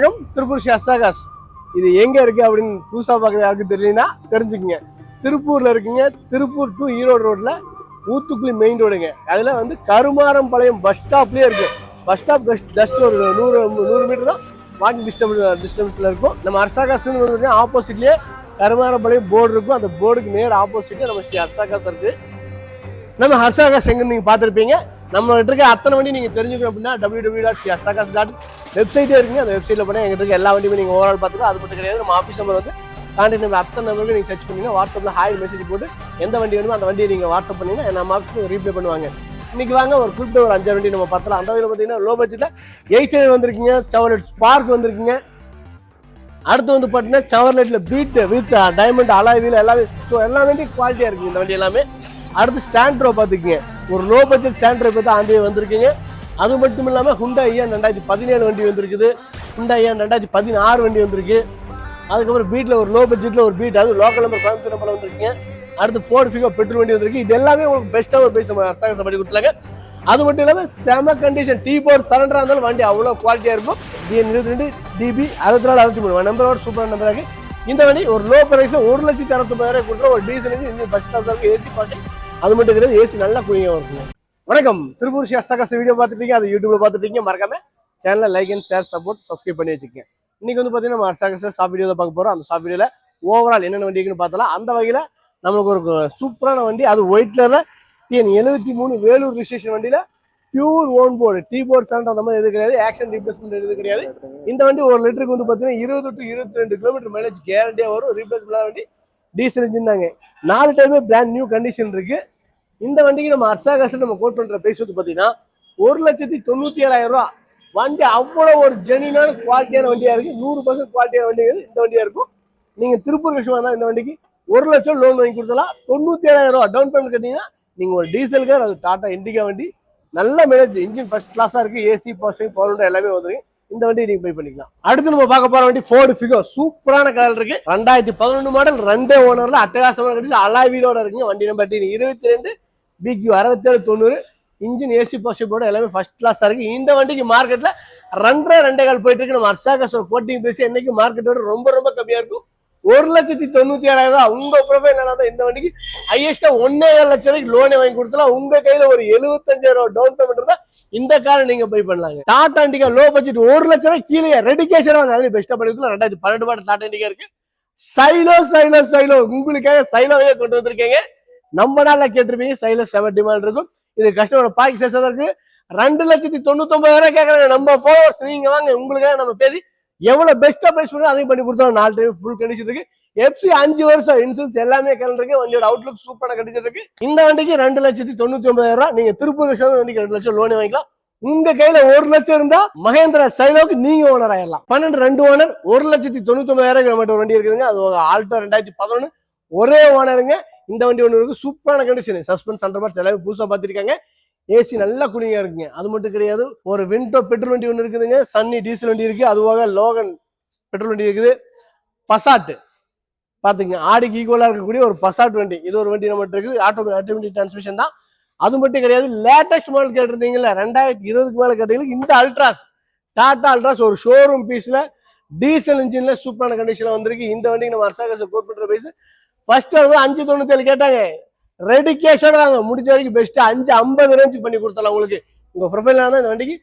வணக்கம். திருப்பூர் ஸ்ரீ அசாகாஸ். இது எங்க இருக்கு அப்படின்னு புதுசா பாக்குற யாருக்கும் தெரியலனா தெரிஞ்சுக்கங்க. திருப்பூர்ல இருக்குங்க. திருப்பூர் டு ஈரோடு ரோட்ல ஊத்துக்குழி மெயின் ரோடுங்க அதுல வந்து கருமாரம்பாளையம் பஸ் ஸ்டாப்லயே இருக்கு. பஸ் ஸ்டாப் ஜஸ்ட் ஒரு நூறு நூறு மீட்டர் தான். வாக்கிங் டிஸ்டன்ஸ் டிஸ்டன்ஸ்ல இருக்கும். நம்ம அர்சாகாஸ்னு ஆப்போசிட்லயே கருமாரம்பாளையம் போர்டு இருக்கும். அந்த போர்டுக்கு நேர் ஆப்போசிட்ல நம்ம ஸ்ரீ அர்சாகாஸ் இருக்கு. நம்ம ஹர்சாகாஸ் எங்க நீங்க பார்த்துருப்பீங்க. நம்மகிட்ட இருக்க அத்தனை வண்டி நீங்கள் தெரிஞ்சுக்கணும் அப்படின்னா W W dot Sri dot வெப்சைட்டே இருக்குங்க அந்த வெப்சைட்டில் போனால் எங்கிட்ட இருக்க எல்லா வண்டியுமே நீங்கள் ஓவரால் பார்த்துக்கோ அது மட்டும் கிடையாது. நம்ம ஆஃபீஸ் நம்பர் வந்து கான்டாக்ட் நம்பர் அத்தனை நம்பருக்கு நீங்கள் சர்ச் பண்ணிங்க வாட்ஸ்அப்பில் ஹாய் மெசேஜ் போட்டு எந்த வண்டி வேணுமோ அந்த வண்டியை நீங்கள் வாட்ஸ்அப் பண்ணீங்கன்னா நம்ம ஆஃபீஸில் ரீப்ளே பண்ணுவாங்க. இன்னைக்கு வாங்க ஒரு குறிப்பிட்ட ஒரு அஞ்சாறு வண்டி நம்ம பார்த்தலாம். அந்த வகையில் பார்த்தீங்கன்னா லோ பட்ஜெட்டில் எயிட் ஹண்ட்ரட் வந்திருக்கீங்க. சவர்லெட் ஸ்பார்க் வந்திருக்கீங்க. அடுத்து வந்து பார்த்தீங்கன்னா சவர்லெட்டில் Beat with diamond alloy wheel எல்லாமே ஸோ எல்லா வண்டியும் குவாலிட்டியாக இருக்குது இந்த வண்டி எல்லாமே. அடுத்து சாண்ட்ரோ பார்த்துக்குங்க. ஒரு லோ பட்ஜெட் சாண்ட்ரோ பார்த்து ஆண்டியே ஆண்டே வந்திருக்குங்க. அது மட்டும் இல்லாமல் ஹுண்டா ஐயான் ரெண்டாயிரத்தி பதினேழு வண்டி வந்திருக்குது. ஹுண்டா ஐயான் ரெண்டாயிரத்தி பதினாறு வண்டி வந்திருக்கு. அதுக்கப்புறம் பீட்டில் ஒரு லோ பட்ஜெட்டில் ஒரு பீட் அது லோக்கல் நம்பர் கோயம்புத்தூர் நம்பர் வந்திருக்குங்க. அடுத்து ஃபோர்ட் ஃபிகோ பெட்ரோல் வண்டி வந்திருக்கு. இது எல்லாமே உங்களுக்கு பெஸ்ட்டாக ஒரு பேசி நம்ம அரசாங்கம் பண்ணி கொடுத்துருங்க அது மட்டும் இல்லாமல் செம கண்டிஷன் டீ போர்ட் சரண்டராக இருந்தாலும் வண்டி அவ்வளோ குவாலிட்டியாக இருக்கும். டிஎன் இருபத்தி ரெண்டு டிபி அறுபத்தி நாலு அறுபத்தி மூணு. நம்பரோட சூப்பர் நம்பர் இந்த வண்டி ஒரு லோ பிரைஸ் ஒரு லட்சத்தி அறுபத்தொம்பதாயிரம் கொடுக்குற ஒரு டீசலுக்கு இந்த ஃபஸ்ட் கிளாஸ் ஏசி பாட்டு அது மட்டும் கிடையாது ஏசி நல்லா குளிங்க வரணும் வணக்கம். திருப்பூர் ஷேர் அசாகாச வீடியோ பார்த்துட்டீங்க அது யூடியூப்ல பார்த்துட்டீங்க. மறக்காம சேனலை like and share support subscribe பண்ணி வச்சுக்கோங்க. இன்னைக்கு வந்து பார்த்தீங்கன்னா நம்ம அசாகாச ஷாப் வீடியோ பார்க்க போறோம். அந்த ஷாப் வீடியோல ஓவரால் என்னென்ன வண்டி பார்த்தலாம் அந்த வகையில நம்மளுக்கு ஒரு சூப்பரான வண்டி அது ஒயிட் கலர்ல டிஎன் எழுபத்தி மூணு வேலூர் ரிஜிஸ்ட்ரேஷன் வண்டியில pure own board T board stand அந்த மாதிரி எது கிடையாது. ஆக்ஷன் ரீப்ளேஸ்மெண்ட் எது கிடையாது. இந்த வண்டி ஒரு லிட்டருக்கு வந்து பார்த்தீங்கன்னா இருபது டு இருபத்தி ரெண்டு கிலோமீட்டர் மைலேஜ் கேரண்டியாக வரும். ரீப்ளேஸ்மெண்ட் வண்டி. டீசல் இன்ஜின் தாங்க. நாலு டைமே பிராண்ட் நியூ கண்டிஷன் இருக்கு. இந்த வண்டிக்கு நம்ம அர்சாகாசில் நம்ம கோட் பண்ற பிரைஸ் வந்து பார்த்தீங்கன்னா ஒரு லட்சத்தி தொண்ணூத்தி ஏழாயிரம் ரூபா. வண்டி அவ்வளோ ஒரு ஜெனியூனான குவாலிட்டியான வண்டியா இருக்கு. நூறு பர்சன்ட் குவாலிட்டியான வண்டி இந்த வண்டியா இருக்கும். நீங்க திருப்பூர் விஷயமா தான் இந்த வண்டிக்கு ஒரு லட்சம் லோன் வாங்கி கொடுத்தலாம் தொண்ணூத்தி ஏழாயிரம் ரூபா டவுன் பேமெண்ட் கட்டிங்கன்னா நீங்க ஒரு டீசல் கார் அது டாடா இண்டிகா வண்டி. நல்ல மேலேஜ் இன்ஜின் ஃபர்ஸ்ட் கிளாஸா இருக்கு. ஏசி பவர்ஸ்டிங் பவர் எல்லாமே வந்துருக்கு இந்த வண்டி நீங்க பை பண்ணிக்கலாம். அடுத்து நம்ம பார்க்க போற வண்டி ஃபோர்டு ஃபிகோ சூப்பரான கலர் இருக்கு. ரெண்டாயிரத்தி பதினொன்று மாடல் ரெண்டே ஓனர்ல அட்டகாசமான கிடைச்சி அலா வீலோட இருக்குங்க. வண்டி நம்பர் இருபத்தி ரெண்டு பிக்யூ அறுபத்தேழு தொண்ணூறு. இன்ஜின் ஏசி போர்டு எல்லாமே ஃபர்ஸ்ட் கிளாஸாக இருக்கு. இந்த வண்டிக்கு மார்க்கெட்டில் ரெண்டரை ரெண்டே கால் போயிட்டு இருக்கு. நம்ம அர்சாகாசோட கோட்டிங் பேசி என்னைக்கு மார்க்கெட்டோட ரொம்ப ரொம்ப கம்மியாக இருக்கும். ஒரு லட்சத்தி தொண்ணூத்தி ஏழாயிரம் ரூபாய். உங்க ப்ரொஃபைல் தான் இந்த வண்டிக்கு ஹையஸ்டா ஒன்னே ஏழு லட்சம் ரூபாய்க்கு லோனை வாங்கி கொடுத்தலாம் உங்க கையில ஒரு எழுபத்தஞ்சாயிரம் டவுன் பேமெண்ட் இருந்தா இந்த காரை நீங்க பை பண்ணலாங்க. டாடா இண்டிகா லோ பட்ஜெட் ஒரு லட்சம் ரூபாய் கீழே ரெடிகேஷன் வாங்க. அதுல பெஸ்டா பண்ணி ரெண்டாயிரத்தி பன்னெண்டு பாட்டு டாடா இண்டிகா இருக்கு. சைலோ சைலோ சைலோ உங்களுக்காக சைலோவே கொண்டு வந்திருக்கீங்க. நம்ம நாள்ல கேட்டிருப்பீங்க. சைலோ செவன் டிமாண்ட் இருக்கும். இது கஸ்டமரோட பாக்கி சேசா இருக்கு. ரெண்டு லட்சத்தி தொண்ணூத்தி ஒன்பதாயிரம் கேட்கறாங்க. நம்ம ஃபாலோவர்ஸ் நீங்க வாங்க. உங்களுக்காக நம்ம பேசி எவ்வளவு பெஸ்டா பிரைஸ் பண்ணி அதையும் பண்ணி கொடுத்தோம். நாலு டைம் ஃபுல் கண்டிஷன் இருக்கு. எஃப்சி அஞ்சு வருஷம் இன்சூரன்ஸ் எல்லாமே கலந்துருக்கு வண்டியோட அவுட்லுக் சூப்பராக கிடைச்சிருக்கு. இந்த வண்டிக்கு ரெண்டு லட்சத்தி தொண்ணூத்தி ஒன்பதாயிரம் ரூபாய். நீங்க திருப்பூர் கஷ்டம் வண்டிக்கு ரெண்டு லட்சம் லோன் வாங்கிக்கலாம். உங்க கையில ஒரு லட்சம் இருந்தா மகேந்திரா சைலோக்கு நீங்க ஓனர் ஆயிடலாம். பன்னெண்டு ரெண்டு ஓனர் ஒரு லட்சத்தி தொண்ணூத்தி ஒன்பதாயிரம் கிலோமீட்டர் வண்டி இருக்குதுங்க. அது ஒரு ஆல்டோ ரெண்டாயிரத்தி பதினொன்னு. ஒரே ஓனருங்க இந்த வண்டி ஒன்று இருக்கு. சூப்பரான கண்டிஷன் சஸ்பென்ஸ் அண்டர் பார்ட்ஸ் எல்லாமே புதுசாக பார்த்துருக்காங்க ஏசி நல்லா கூலிங்கா இருக்குங்க. அது மட்டும் கிடையாது. ஒரு விண்டோ பெட்ரோல் வண்டி ஒன்று இருக்குதுங்க. சன்னி டீசல் வண்டி இருக்கு. அதுவாக லோகன் பெட்ரோல் வண்டி இருக்குது. பசாட்டு பார்த்துங்க ஆடிக்கு ஈக்குவலாக இருக்கக்கூடிய ஒரு பசாட் வண்டி. இது ஒரு வண்டி நம்மகிட்ட இருக்குது. ஆட்டோ ஆட்டோமேட்டிக் டிரான்ஸ்மிஷன் தான். அது மட்டும் கிடையாது லேட்டஸ்ட் மாடல் கேட்டிருந்தீங்கல்ல ரெண்டாயிரத்தி இருபதுக்கு மேலே கேட்டீங்க இந்த அல்ட்ராஸ் டாடா அல்ட்ராஸ் ஒரு ஷோரூம் பீஸில் டீசல் இன்ஜின்ல சூப்பரான கண்டிஷனில் வந்திருக்கு. இந்த வண்டிக்கு நம்ம அரசாங்க கோட் பண்ற பைஸ் ஃபர்ஸ்ட் வந்து அஞ்சு தொண்ணூத்தேழு கேட்டாங்க. ரெடி கேஷோட வாங்க. முடிஞ்ச வரைக்கும் பெஸ்ட்டு அஞ்சு ஐம்பது ரேஞ்சுக்கு பண்ணி கொடுத்தலாம் உங்களுக்கு. உங்கள் ப்ரொஃபைலாக தான் இந்த வண்டிக்கு.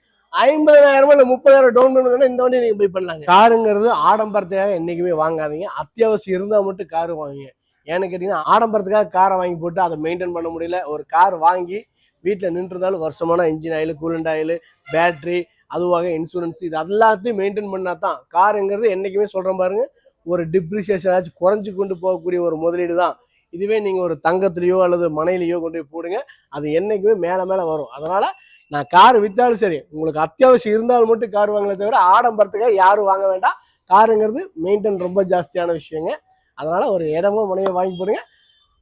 ஐம்பதாயிரம் இல்ல முப்பதாயிரம் டவுன் பண்ணுங்க இந்த வண்டி நீங்க போய் பண்ணலாங்க. காருங்கிறது ஆடம்பரத்துக்காக என்னைக்குமே வாங்காதீங்க. அத்தியாவசியம் இருந்தா மட்டும் காரு வாங்குங்க. ஏன்னு கேட்டீங்கன்னா ஆடம்பரத்துக்காக காரை வாங்கி போட்டு அதை மெயின்டைன் பண்ண முடியல. ஒரு கார் வாங்கி வீட்டில் நின்றுதாலும் வருஷமான engine oil coolant oil battery அதுவாக இன்சூரன்ஸ் இது எல்லாத்தையும் மெயின்டைன் பண்ணா தான் காருங்கிறது என்னைக்குமே சொல்றேன் பாருங்க ஒரு டிப்ரிசியேஷன் ஆச்சு குறைஞ்சு கொண்டு போகக்கூடிய ஒரு முதலீடு தான். இதுவே நீங்க ஒரு தங்கத்திலேயோ அல்லது மனையிலையோ கொண்டு போய் போடுங்க. அது என்னைக்குமே மேல மேல வரும். அதனால நான் கார் வித்தாலும் சரி உங்களுக்கு அத்தியாவசியம் இருந்தாலும் மட்டும் கார் வாங்கல தவிர ஆடம்பரத்துக்காக யாரும் வாங்க வேண்டாம். காருங்கிறது மெயின்டைன் ரொம்ப ஜாஸ்தியான விஷயங்க. அதனால ஒரு இடமோ மனையோ வாங்கி போடுங்க.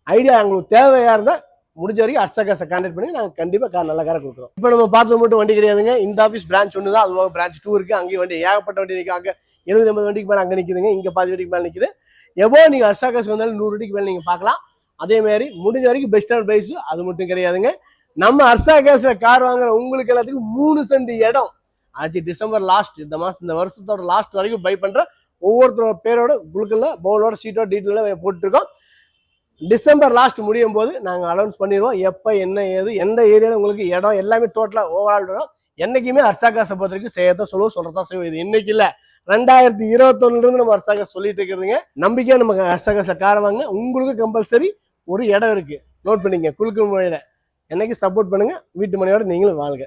ஐடியா உங்களுக்கு தேவையா இருந்தால் முடிஞ்ச வரைக்கும் அர்சகாசை கான்டாக்ட் பண்ணி நாங்கள் கண்டிப்பாக கார் நல்ல காரை கொடுக்குறோம். இப்போ நம்ம பார்த்தது மட்டும் வண்டி கிடையாதுங்க. இந்த ஆஃபீஸ் பிரான்ச் ஒன்று தான் அதுவாக பிரான்ச் டூ இருக்கு. அங்கேயும் வண்டி ஏகப்பட்ட வண்டி நிற்கும் அங்கே எழுபது ஐம்பது வண்டிக்கு மேலே அங்கே நிற்குதுங்க இங்கே பாதி வண்டிக்கு மேலே நிற்குது எவ்வளோ நீங்கள் அர்சாகாஸ் வந்தாலும் நூறு வண்டிக்கு மேலே நீங்கள் பார்க்கலாம். அதே மாதிரி முடிஞ்ச வரைக்கும் பெஸ்ட்டான ப்ரைஸ் அது மட்டும் கிடையாதுங்க. நம்ம அர்சா கேஸ்ல கார் வாங்குற உங்களுக்கு எல்லாத்துக்கும் மூணு சென்ட் இடம். ஆச்சு டிசம்பர் லாஸ்ட் இந்த மாசம் இந்த வருஷத்தோட லாஸ்ட் வரைக்கும் பை பண்ற ஒவ்வொருத்தரோட பேரோட குழுக்கள்ல பவுலோட சீட்டோட டீட்டெயிலாக போட்டுருக்கோம். டிசம்பர் லாஸ்ட் முடியும் போது நாங்கள் அனௌன்ஸ் பண்ணிடுவோம். எப்போ என்ன ஏது எந்த ஏரியாவில் உங்களுக்கு இடம் எல்லாமே டோட்டலாக ஓவரால் வரும். என்னைக்குமே அர்சாகாசை பொறுத்த வரைக்கும் செய்யறத சொல்லுவோம் சொல்றதா செய்வோம் இது இன்னைக்கு இல்லை. ரெண்டாயிரத்தி இருபத்தொன்னுலேருந்து நம்ம நம்ம அர்சாகாஸ் சொல்லிட்டு இருக்கிறதுங்க. நம்பிக்கையாக நம்ம அர்சாகாஸ்ல கார் வாங்க. உங்களுக்கு கம்பல்சரி ஒரு இடம் இருக்குது நோட் பண்ணிங்க குழுக்கு முறையில் என்னைக்கு சப்போர்ட் பண்ணுங்க வீட்டு மனையோட நீங்களும் வாழ்க.